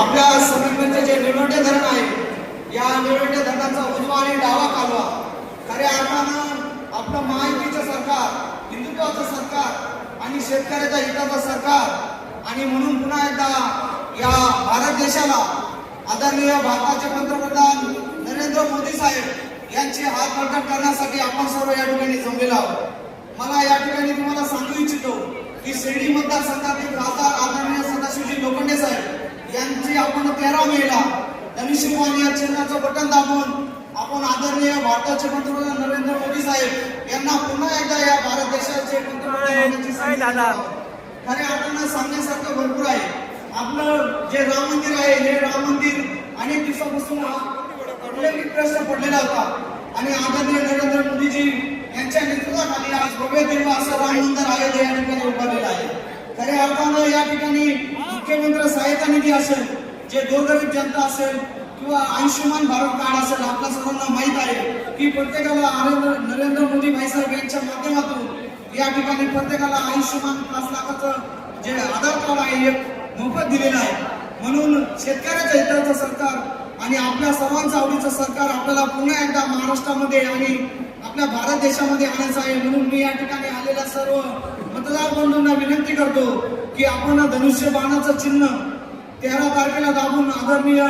आपल्या समीपचे जे निळवंडे धरण आहे या निळवंडे धरणाचा उजवा आणि डावा कालवा. खऱ्या अर्थानं आपलं महायुतीचं सरकार हिंदुत्वाचं सरकार आणि शेतकऱ्याच्या हिताचं सरकार आणि म्हणून पुन्हा एकदा या भारत देशाला आदरणीय भारताचे पंतप्रधान नरेंद्र मोदी साहेब यांचे हात बळकट करण्यासाठी आपण सर्व या ठिकाणी जमलेलो आहोत. मला या ठिकाणी तुम्हाला सांगू इच्छितो की शिर्डी मतदारसंघातील खासदार आदरणीय सदाशिवजी लोखंडे साहेब यांची आपण तेरा मेला धनुष्यबाण या चिन्हाचं बटन दाबून आपण आदरणीय भारताचे पंतप्रधान नरेंद्र मोदी साहेब यांना पुन्हा एकदा या भारत देशाचे पंतप्रधान. खऱ्या अर्थानं सांगण्यासारखं भरपूर आहे. आपलं जे राम मंदिर आहे हे राम मंदिर अनेक दिवसापासून हा प्रश्न पडलेला होता. आणि आदरणीय नरेंद्र मोदीजी यांच्या नेतृत्वाखाली आज भव्य दिव्य असं राम मंदिर आहे या ठिकाणी उभारलेलं आहे. खऱ्या अर्थानं या ठिकाणी मुख्यमंत्री सहायता निधी असेल जे गोरगरीब जनता असेल किंवा आयुष्यमान भारत कार्ड असेल आपल्या सर्वांना माहीत आहे की प्रत्येकाला नरेंद्र नरेंद्र मोदी भाईसाहेब यांच्या माध्यमातून या ठिकाणी प्रत्येकाला आयुष्यमान पाच लाखाचं जे आधार कार्ड आहे हे मोफत दिलेलं आहे. म्हणून शेतकऱ्याच्या हिताचं सरकार आणि आपल्या सर्वांचं आवडीचं सरकार आपल्याला पुन्हा एकदा महाराष्ट्रामध्ये आणि आपल्या भारत देशामध्ये आणायचं आहे. म्हणून मी या ठिकाणी आलेल्या सर्व मतदार बंधूंना विनंती करतो की आपण धनुष्य बाणाचं चिन्ह तेरा तारखेला दाबून आदरणीय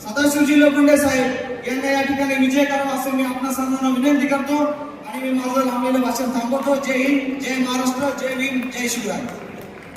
सदाशिवजी लोखंडे साहेब यांना या ठिकाणी विजय करावा असं मी आपल्या सर्वांना विनंती करतो. आणि मी माझं लांबलेलं भाषण थांबवतो. जय हिंद जय महाराष्ट्र जय भीम जय शिवराय.